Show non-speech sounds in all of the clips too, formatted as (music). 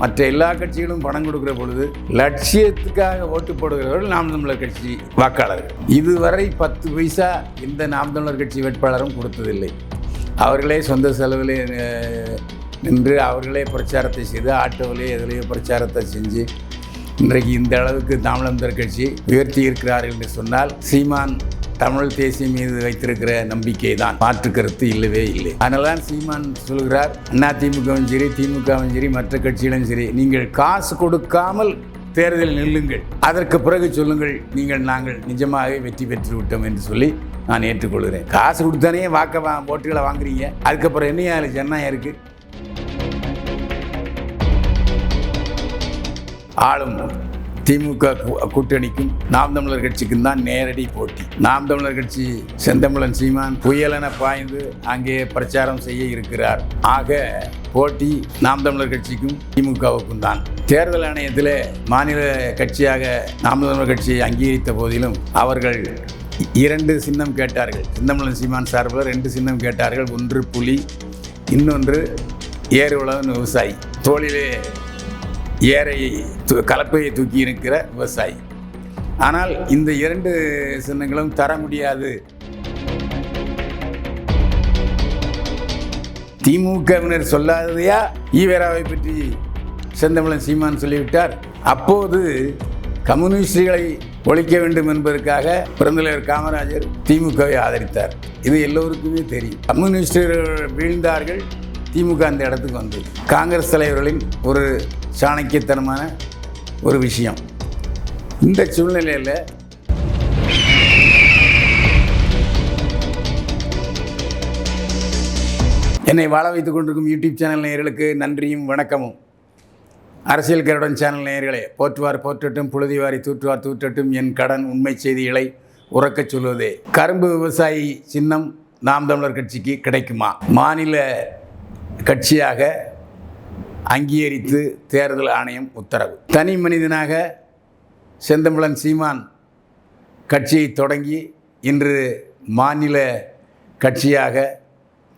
மற்ற எல்லா கட்சிகளும் பணம் கொடுக்கிற பொழுது லட்சியத்துக்காக ஓட்டு போடுகிறவர்கள் நாம் தமிழர் கட்சி வாக்காளர்கள். இதுவரை பத்து பைசா இந்த நாம் தமிழர் கட்சி வேட்பாளரும் கொடுத்ததில்லை. அவர்களே சொந்த செலவில் நின்று அவர்களே பிரச்சாரத்தை செய்து ஆட்டோவிலே எதிலேயே பிரச்சாரத்தை செஞ்சு இன்றைக்கு இந்த அளவுக்கு தமிழந்தர் கட்சி உயர்த்தி இருக்கிறார்கள் என்று சொன்னால் சீமான் தமிழ் தேசியம் மீது வைத்திருக்கிற நம்பிக்கை தான் மாற்று கருத்து இல்லவே இல்லை. அதனால்தான் சீமான் சொல்கிறார் அண்ணா திமுகவும் சரி திமுகவும் சரி மற்ற கட்சிகளும் சரி நீங்கள் காசு கொடுக்காமல் தேர்தலில் நில்லுங்கள். அதற்கு பிறகு சொல்லுங்கள் நீங்கள் நாங்கள் நிஜமாகவே வெற்றி பெற்று விட்டோம் என்று சொல்லி நான் ஏற்றுக்கொள்கிறேன். காசு கொடுத்தானே வாக்க வா ஓட்டுகளை வாங்குறீங்க. அதுக்கப்புறம் என்ன அதில் ஜனநாயகம் இருக்குது ஆளும் திமுக கூட்டணிக்கும் நாம் தமிழர் கட்சிக்கும் தான் நேரடி போட்டி. நாம் தமிழர் கட்சி செந்தமிழன் சீமான் புயலென பாய்ந்து அங்கே பிரச்சாரம் செய்ய இருக்கிறார். ஆக போட்டி நாம் தமிழர் கட்சிக்கும் திமுகவுக்கும் தான். தேர்தல் ஆணையத்தில் மாநில கட்சியாக நாம் தமிழர் கட்சியை அங்கீகரித்த போதிலும் அவர்கள் இரண்டு சின்னம் கேட்டார்கள். செந்தமிழன் சீமான் சார்பில் ரெண்டு சின்னம் கேட்டார்கள். ஒன்று புலி இன்னொன்று ஏறு உழவன் விவசாயி. தோளிலே ஏரை கலப்பையை தூக்கி இருக்கிற விவசாயி. ஆனால் இந்த இரண்டு சின்னங்களும் தர முடியாது. திமுகவினர் சொல்லாததையா? ஈவேராவை பற்றி செந்தமிழன் சீமான் சொல்லிவிட்டார். அப்போது கம்யூனிஸ்டுகளை ஒழிக்க வேண்டும் என்பதற்காக பிறந்தலைவர் காமராஜர் திமுகவை ஆதரித்தார். இது எல்லோருக்குமே தெரியும். கம்யூனிஸ்டர்கள் வீழ்ந்தார்கள். திமுக அந்த இடத்துக்கு வந்து காங்கிரஸ் தலைவர்களின் ஒரு சாணக்கியத்தனமான ஒரு விஷயம். இந்த சூழ்நிலையில் என்னை வாழ வைத்துக் கொண்டிருக்கும் யூடியூப் சேனல் நேயர்களுக்கு நன்றியும் வணக்கமும். அரசியல் கருடன் சேனல் நேயர்களே போற்றுவார் போற்றட்டும் புழுதிவாரி தூற்றுவார் தூற்றட்டும் என் கடன் உண்மை செய்திகளை உறக்கச் சொல்வதே. கரும்பு விவசாயி சின்னம் நாம் தமிழர் கட்சிக்கு கிடைக்குமா? மாநில கட்சியாக அங்கீகரித்து தேர்தல் ஆணையம் உத்தரவு. தனி மனிதனாக செந்தமிழன் சீமான் கட்சியை தொடங்கி இன்று மாநில கட்சியாக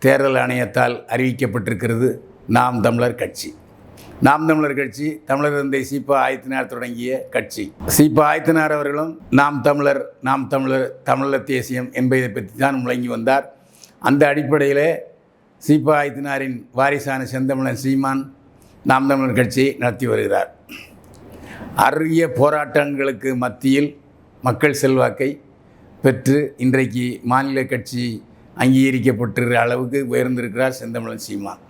தேர்தல் ஆணையத்தால் அறிவிக்கப்பட்டிருக்கிறது நாம் தமிழர் கட்சி. நாம் தமிழர் கட்சி தமிழர் தந்தை சீபா ஆயத்தினார் தொடங்கிய கட்சி. சீபா ஆயத்தினார் அவர்களும் நாம் தமிழர் நாம் தமிழர் தமிழர் தேசியம் என்பதை பற்றி தான் முழங்கி வந்தார். அந்த அடிப்படையிலே சீபாயத்தினாரின் வாரிசான செந்தமிழன் சீமான் நாம் தமிழர் கட்சி நடத்தி வருகிறார். அரிய போராட்டங்களுக்கு மத்தியில் மக்கள் செல்வாக்கை பெற்று இன்றைக்கு மாநில கட்சி அங்கீகரிக்கப்பட்டிருக்கிற அளவுக்கு உயர்ந்திருக்கிறார் செந்தமிழன் சீமான்.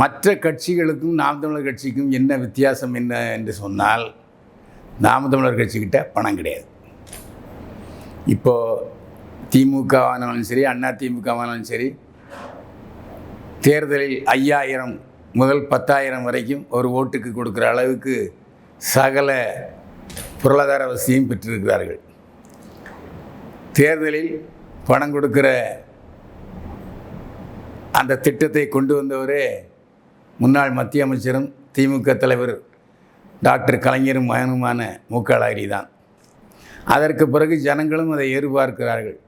மற்ற கட்சிகளுக்கும் நாம் தமிழர் கட்சிக்கும் என்ன வித்தியாசம் என்ன என்று சொன்னால் நாம் தமிழர் கட்சிக்கிட்ட பணம் கிடையாது. இப்போது திமுகவானாலும் சரி அண்ணா திமுகவானாலும் சரி தேர்தலில் ஐயாயிரம் முதல் பத்தாயிரம் வரைக்கும் ஒரு ஓட்டுக்கு கொடுக்குற அளவுக்கு சகல பொருளாதார வசதியும் பெற்றிருக்கிறார்கள். தேர்தலில் பணம் கொடுக்குற அந்த திட்டத்தை கொண்டு வந்தவரே முன்னாள் மத்திய அமைச்சரும் திமுக தலைவர் டாக்டர் கலைஞரும் மகனுமான மூக்காளாரி தான். அதற்கு பிறகு ஜனங்களும் அதை எதிர்பார்க்கிறார்கள்.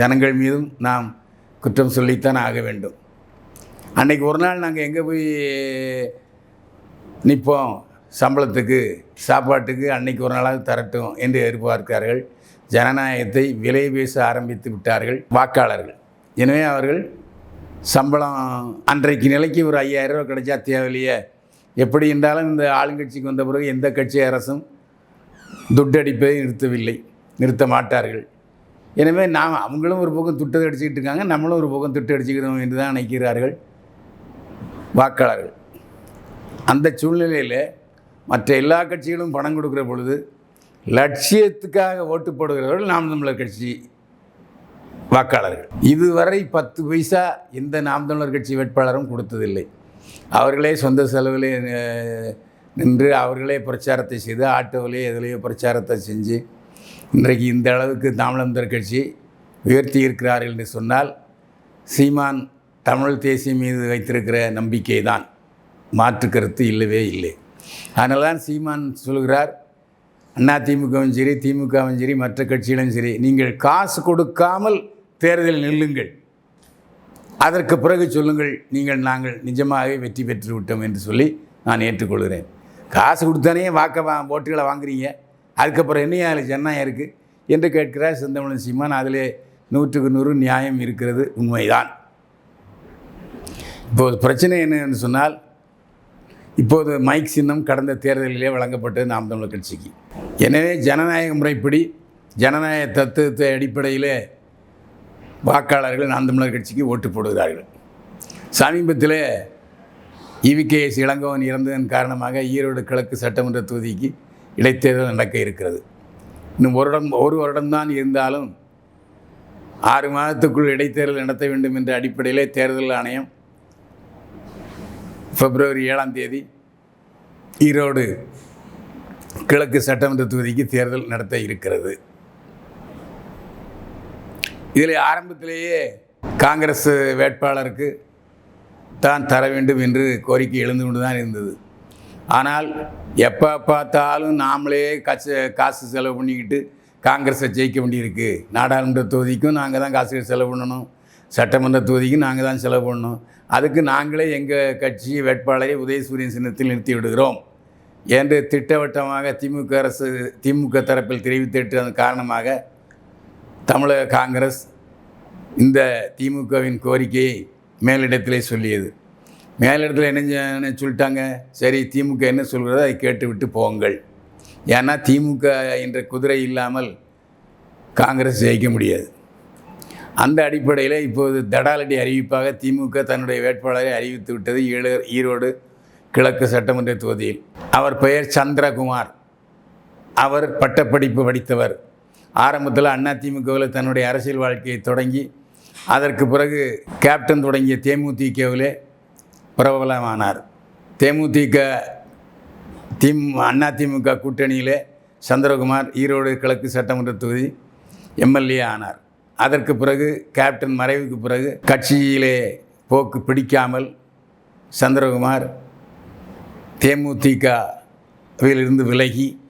ஜனங்கள் மீதும் நாம் குற்றம் சொல்லித்தான் ஆக வேண்டும். அன்னைக்கு ஒரு நாள் நாங்கள் எங்கே போய் நிற்போம் சம்பளத்துக்கு சாப்பாட்டுக்கு அன்னைக்கு ஒரு நாளாவது தரட்டும் என்று எதிர்பார்க்கிறார்கள். ஜனநாயகத்தை விலை பேச ஆரம்பித்து விட்டார்கள் வாக்காளர்கள். எனவே அவர்கள் சம்பளம் அன்றைக்கு நிலைக்கு ஒரு ஐயாயிரம் ரூபா கிடைச்சா தேவையில்லையே. எப்படி என்றாலும் இந்த ஆளுங்கட்சிக்கு வந்த பிறகு எந்த கட்சி அரசும் துட்டடிப்பதை நிறுத்தவில்லை நிறுத்த மாட்டார்கள். எனவே நாம் அவங்களும் ஒரு பக்கம் துட்டை அடிச்சுக்கிட்டு இருக்காங்க நம்மளும் ஒரு பக்கம் துட்டு அடிச்சுக்கிறோம் என்று தான் நினைக்கிறார்கள் வாக்காளர்கள். அந்த சூழ்நிலையில் மற்ற எல்லா கட்சிகளும் பணம் கொடுக்குற பொழுது லட்சியத்துக்காக ஓட்டு போடுகிறவர்கள் நாம் தமிழர் கட்சி வாக்காளர்கள். இதுவரை பத்து பைசா எந்த நாம் தமிழர் கட்சி வேட்பாளரும் கொடுத்ததில்லை. அவர்களே சொந்த செலவில் நின்று அவர்களே பிரச்சாரத்தை செய்து ஆட்டோவிலே எதுலேயோ பிரச்சாரத்தை செஞ்சு இன்றைக்கு இந்த அளவுக்கு தமிழந்தர் கட்சி உயர்த்தி இருக்கிறார்கள் என்று சொன்னால் சீமான் தமிழ் தேசியம் மீது வைத்திருக்கிற நம்பிக்கை தான் மாற்று கருத்து இல்லவே இல்லை. அதனால தான் சீமான் சொல்கிறார் அண்ணா திமுகவும் சரி திமுகவும் சரி மற்ற கட்சிகளும் சரி நீங்கள் காசு கொடுக்காமல் தேர்தலில் நில்லுங்கள். அதற்கு பிறகு சொல்லுங்கள் நீங்கள் நாங்கள் நிஜமாகவே வெற்றி பெற்று விட்டோம் என்று சொல்லி நான் ஏற்றுக்கொள்கிறேன். காசு கொடுத்தானே வாக்க வா ஓட்டுகளை வாங்குறீங்க. அதுக்கப்புறம் என்ன அதில் ஜனநாயகம் இருக்குது என்று கேட்கிறார் செந்தமிழன் சீமான். அதிலே நூற்றுக்கு நூறு நியாயம் இருக்கிறது உண்மைதான். இப்போது பிரச்சனை என்னன்னு சொன்னால் இப்போது மைக் சின்னம் கடந்த தேர்தலிலே வழங்கப்பட்டது நாம் தமிழர் கட்சிக்கு. எனவே ஜனநாயக முறைப்படி ஜனநாயக தத்துவத்தை அடிப்படையிலே வாக்காளர்கள் நாம் தமிழர் கட்சிக்கு ஓட்டு போடுகிறார்கள். சமீபத்தில் இவிகேஎஸ் இளங்கோவன் இறந்ததன் காரணமாக ஈரோடு கிழக்கு சட்டமன்ற தொகுதிக்கு இடைத்தேர்தல் நடக்க இருக்கிறது. இன்னும் ஒரு வருடம் ஒரு வருடம்தான் இருந்தாலும் ஆறு மாதத்துக்குள் இடைத்தேர்தல் நடத்த வேண்டும் என்ற அடிப்படையிலே தேர்தல் ஆணையம் பிப்ரவரி ஏழாம் தேதி ஈரோடு கிழக்கு சட்டமன்ற தொகுதிக்கு தேர்தல் நடத்த இருக்கிறது. இதில் ஆரம்பத்திலேயே காங்கிரஸ் வேட்பாளருக்கு தான் தர வேண்டும் என்று கோரிக்கை எழுந்து கொண்டு தான் இருந்தது. ஆனால் எப்போ பார்த்தாலும் நாமளே காசு காசு செலவு பண்ணிக்கிட்டு காங்கிரஸை ஜெயிக்க வேண்டியிருக்கு. நாடாளுமன்ற தொகுதிக்கும் நாங்கள் தான் காசு செலவு பண்ணணும். சட்டமன்ற தொகுதிக்கும் நாங்கள் தான் செலவு பண்ணணும். அதுக்கு நாங்களே எங்கள் கட்சி வேட்பாளரை உதயசூரியன் சின்னத்தில் நிறுத்தி விடுகிறோம். என்று திட்டவட்டமாக திமுக அரசு திமுக தரப்பில் தெரிவித்திட்டதன் காரணமாக தமிழக காங்கிரஸ் இந்த திமுகவின் கோரிக்கையை மேலிடத்திலே சொல்லியது. மேலிடத்தில் என்ன சொல்லிட்டாங்க? சரி திமுக என்ன சொல்கிறதோ அதை கேட்டுவிட்டு போங்கள். ஏன்னா திமுக என்ற குதிரை இல்லாமல் காங்கிரஸ் ஜெயிக்க முடியாது. அந்த அடிப்படையில் இப்போது தடாலடி அறிவிப்பாக திமுக தன்னுடைய வேட்பாளரை அறிவித்து விட்டது ஈழ ஈரோடு கிழக்கு சட்டமன்ற தொகுதியில். அவர் பெயர் சந்திரகுமார். அவர் பட்டப்படிப்பு படித்தவர். ஆரம்பத்தில் அதிமுகவில் தன்னுடைய அரசியல் வாழ்க்கையை தொடங்கி அதற்கு பிறகு கேப்டன் தொடங்கிய தேமுதிகவிலே பிரபலமானார். தேமுதிக திம் அதிமுக கூட்டணியிலே சந்திரகுமார் ஈரோடு கிழக்கு சட்டமன்ற தொகுதி எம்எல்ஏ ஆனார். அதற்கு பிறகு கேப்டன் மறைவுக்கு பிறகு கட்சியிலே போக்கு பிடிக்காமல் சந்திரகுமார் தேமுதிகவிலிருந்து விலகி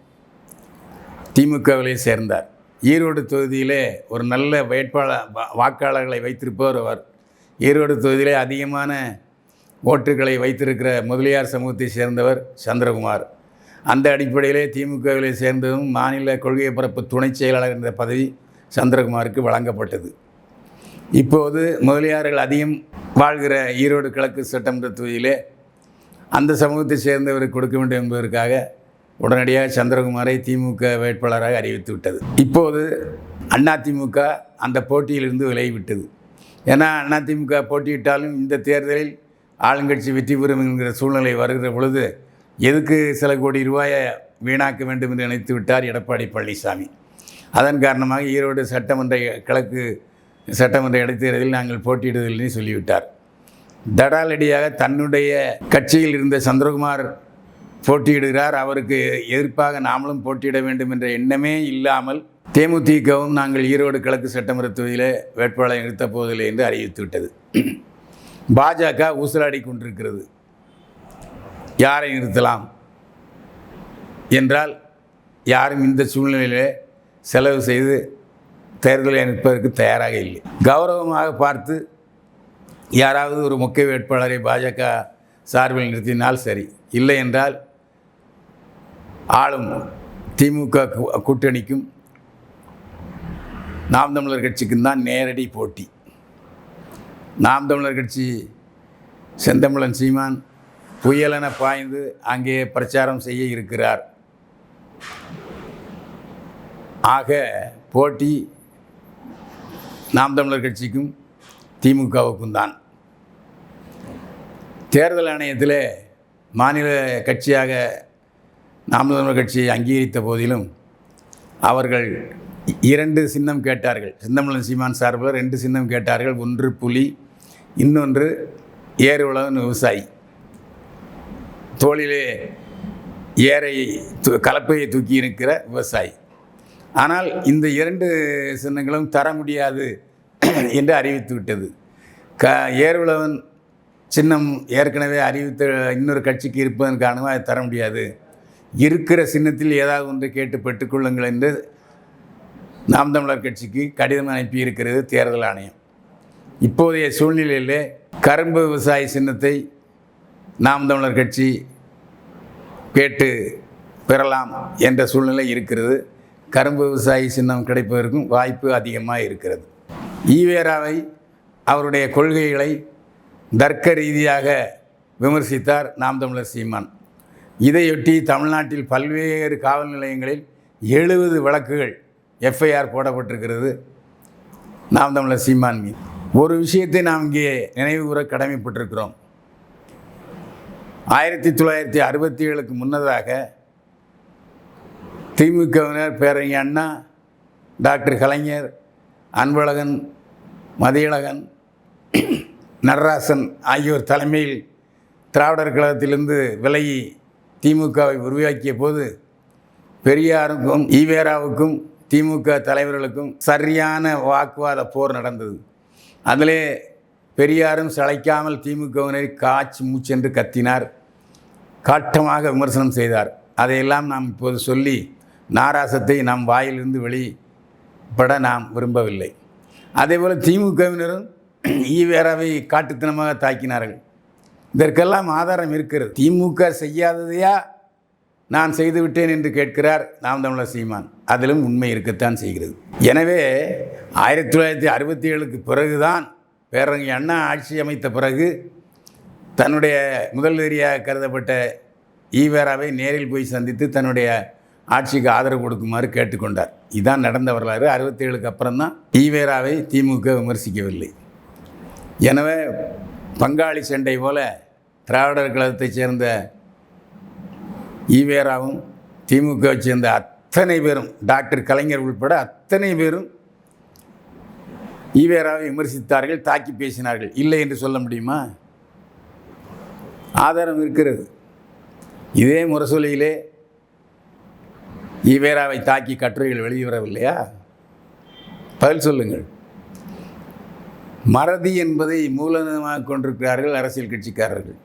திமுகவிலே சேர்ந்தார். ஈரோடு தொகுதியிலே ஒரு நல்ல வேட்பாளர் வா- வாக்காளர்களை வைத்திருப்பவர் அவர். ஈரோடு தொகுதியிலே அதிகமான ஓட்டுகளை வைத்திருக்கிற முதலியார் சமூகத்தை சேர்ந்தவர் சந்திரகுமார். அந்த அடிப்படையிலே திமுகவிலே சேர்ந்ததும் மாநில கொள்கை பரப்பு துணை செயலாளர் என்ற பதவி சந்திரகுமாருக்கு வழங்கப்பட்டது. இப்போது முதலியார்கள் அதிகம் வாழ்கிற ஈரோடு கிழக்கு சட்டமன்ற தொகுதியிலே அந்த சமூகத்தை சேர்ந்தவருக்கு கொடுக்க வேண்டும் என்பதற்காக உடனடியாக சந்திரகுமாரை திமுக வேட்பாளராக அறிவித்து விட்டது. இப்போது அதிமுக அந்த போட்டியிலிருந்து விலகிவிட்டது ஏன்னா அதிமுக போட்டியிட்டாலும் இந்த தேர்தலில் ஆளுங்கட்சி வெற்றி பெறும் என்கிற சூழ்நிலை வருகிற பொழுது எதுக்கு சில கோடி ரூபாயை வீணாக்க வேண்டும் என்று நினைத்து விட்டார் எடப்பாடி பழனிசாமி. அதன் காரணமாக ஈரோடு சட்டமன்ற கிழக்கு சட்டமன்ற இடைத்தேர்தலில் நாங்கள் போட்டியிடுவதில்லை சொல்லிவிட்டார். தடாலடியாக தன்னுடைய கட்சியில் இருந்த சந்திரகுமார் போட்டியிடுகிறார். அவருக்கு எதிர்ப்பாக நாமளும் போட்டியிட வேண்டும் என்ற எண்ணமே இல்லாமல் தேமுதிகவும் நாங்கள் ஈரோடு கிழக்கு சட்டமன்ற தொகுதியில் வேட்பாளரை நிறுத்தப் போவதில்லை என்று அறிவித்துவிட்டது பாஜக ஊசலாடி கொண்டிருக்கிறது. யாரை நிறுத்தலாம் என்றால் யாரும் இந்த சூழ்நிலையிலே செலவு செய்து தேர்தலை நிற்பதற்கு தயாராக இல்லை. கௌரவமாக பார்த்து யாராவது ஒரு முக்கிய வேட்பாளரை பாஜக சார்பில் நிறுத்தினால் சரி. இல்லை என்றால் ஆளும் திமுக கூட்டணிக்கும் நாம் தமிழர் கட்சிக்கும் தான் நேரடி போட்டி. நாம் தமிழர் கட்சி செந்தமிழன் சீமான் புயலென பாய்ந்து அங்கே பிரச்சாரம் செய்ய இருக்கிறார். ஆக போட்டி நாம் தமிழர் கட்சிக்கும் திமுகவுக்கும் தான். தேர்தல் ஆணையத்தில் மாநில கட்சியாக நாம் தமிழர் கட்சியை அங்கீகரித்த போதிலும் அவர்கள் இரண்டு சின்னம் கேட்டார்கள். சின்னமலன் சீமான் சார்பில் ரெண்டு சின்னம் கேட்டார்கள். ஒன்று புலி இன்னொன்று ஏறு உலகன் விவசாயி. தோளிலே ஏரை கலப்பையை தூக்கி இருக்கிற விவசாயி. ஆனால் இந்த இரண்டு சின்னங்களும் தர முடியாது (clears throat) என்று அறிவித்து விட்டது. க ஏர்வுழவன் சின்னம் ஏற்கனவே அறிவித்த இன்னொரு கட்சிக்கு இருப்பதன் காரணமாக அதை தர முடியாது. இருக்கிற சின்னத்தில் ஏதாவது ஒன்று கேட்டு பெற்றுக்கொள்ளுங்கள் என்று நாம் தமிழர் கட்சிக்கு கடிதம் அனுப்பி இருக்கிறது தேர்தல் ஆணையம். இப்போதைய சூழ்நிலையில் கரும்பு விவசாய சின்னத்தை நாம் தமிழர் கட்சி கேட்டு பெறலாம் என்ற சூழ்நிலை இருக்கிறது. கரும்பு விவசாயி சின்னம் கிடைப்பதற்கும் வாய்ப்பு அதிகமாக இருக்கிறது. ஈவேராவை அவருடைய கொள்கைகளை தர்க்க ரீதியாக விமர்சித்தார் நாம் தமிழர் சீமான். இதையொட்டி தமிழ்நாட்டில் பல்வேறு காவல் நிலையங்களில் எழுபது வழக்குகள் எஃப்ஐஆர் போடப்பட்டிருக்கிறது. நாம் தமிழர் சீமான் மீது ஒரு விஷயத்தை நாம் இங்கே நினைவு கூற கடமைப்பட்டிருக்கிறோம். ஆயிரத்தி தொள்ளாயிரத்தி அறுபத்தி ஏழுக்கு முன்னதாக திமுகவினர் பேரறிஞர் அண்ணா டாக்டர் கலைஞர் அன்பழகன் மதியழகன் நடராசன் ஆகியோர் தலைமையில் திராவிடர் கழகத்திலிருந்து விலகி திமுகவை உருவாக்கிய போது பெரியாருக்கும் ஈவேராவுக்கும் திமுக தலைவர்களுக்கும் சரியான வாக்குவாத போர் நடந்தது. அதிலே பெரியாரும் சளைக்காமல் திமுகவினரை காய்ச்சி மூச்சென்று கத்தினார். காட்டமாக விமர்சனம் செய்தார். அதையெல்லாம் நாம் இப்போது சொல்லி நாராசத்தை நம் வாயிலிருந்து வெளிப்பட நாம் விரும்பவில்லை. அதேபோல் திமுகவினரும் ஈவேராவை காட்டுத்தனமாக தாக்கினார்கள். இதற்கெல்லாம் ஆதாரம் இருக்கிறது. திமுக செய்யாததையா நான் செய்துவிட்டேன் என்று கேட்கிறார் நாம் தமிழர் சீமான். அதிலும் உண்மை இருக்கத்தான் செய்கிறது. எனவே ஆயிரத்தி தொள்ளாயிரத்தி அறுபத்தி ஏழுக்கு பிறகுதான் பேரறிஞர் அண்ணா ஆட்சி அமைத்த பிறகு தன்னுடைய முதல் எதிரியாக கருதப்பட்ட ஈவேராவை நேரில் போய் சந்தித்து தன்னுடைய ஆட்சிக்கு ஆதரவு கொடுக்குமாறு கேட்டுக்கொண்டார். இதான் நடந்த வரலாறு. அறுபத்தி ஏழுக்கு ஈவேராவை திமுக விமர்சிக்கவில்லை. எனவே பங்காளி சண்டை போல திராவிடர் கழகத்தைச் சேர்ந்த ஈவேராவும் திமுக சேர்ந்த அத்தனை பேரும் டாக்டர் கலைஞர் உள்பட அத்தனை பேரும் ஈவேராவை விமர்சித்தார்கள் தாக்கி பேசினார்கள். இல்லை என்று சொல்ல முடியுமா? ஆதாரம் இருக்கிறது. இதே முரசொலியிலே ஈவேராவை தாக்கி கட்டுரைகள் வெளிவரவில்லையா பதில் சொல்லுங்கள். மறதி என்பதை மூலதனமாக கொண்டிருக்கிறார்கள் அரசியல் கட்சிக்காரர்கள்.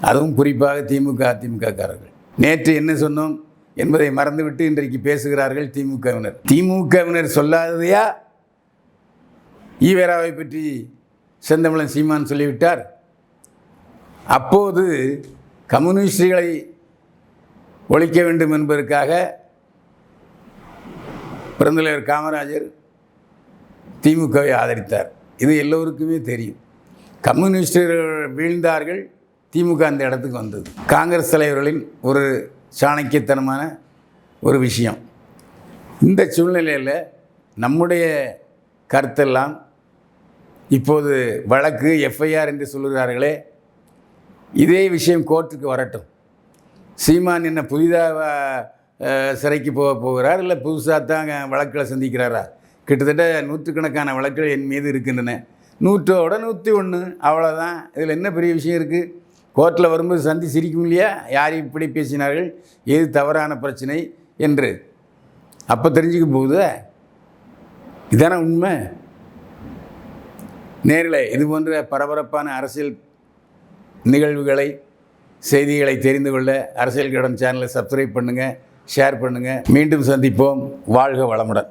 அதுவும் குறிப்பாக திமுக அதிமுகக்காரர்கள். நேற்று என்ன சொன்னோம்? என்பதை மறந்துவிட்டு இன்றைக்கு பேசுகிறார்கள் திமுகவினர். திமுகவினர் சொல்லாததையா? ஈவேராவை பற்றி செந்தமிழன் சீமான் சொல்லிவிட்டார். அப்போது கம்யூனிஸ்டுகளை ஒழிக்க வேண்டும் என்பதற்காக பிறந்தலைவர் காமராஜர் திமுகவை ஆதரித்தார். இது எல்லோருக்குமே தெரியும். கம்யூனிஸ்டர்கள் வீழ்ந்தார்கள். திமுக அந்த இடத்துக்கு வந்தது. காங்கிரஸ் தலைவர்களின் ஒரு சாணக்கியத்தனமான ஒரு விஷயம். இந்த சூழ்நிலையில் நம்முடைய கருத்தெல்லாம் இப்போது வழக்கு எஃப்ஐஆர் என்று சொல்கிறார்களே இதே விஷயம் கோர்ட்டுக்கு வரட்டும். சீமான் என்ன புதிதாக சிறைக்கு போக போகிறார் இல்லை புதுசாக தான் வழக்குகளை சந்திக்கிறாரா? கிட்டத்தட்ட நூற்றுக்கணக்கான வழக்குகள் என் மீது இருக்கின்றன. நூற்றோட நூற்றி ஒன்று அவ்வளோதான் இதில் என்ன பெரிய விஷயம் இருக்குது கோர்ட்டில் வரும்போது சந்தி சிரிக்கும் இல்லையா? யார் இப்படி பேசினார்கள்? எது தவறான பிரச்சனை என்று. அப்போ தெரிஞ்சுக்க போகுது? இதானே உண்மை? நேரில் இது போன்ற பரபரப்பான அரசியல் நிகழ்வுகளை செய்திகளை தெரிந்து கொள்ள அரசியல் கடன் சேனலை சப்ஸ்கிரைப் பண்ணுங்கள் ஷேர் பண்ணுங்கள் மீண்டும் சந்திப்போம். வாழ்க வளமுடன்.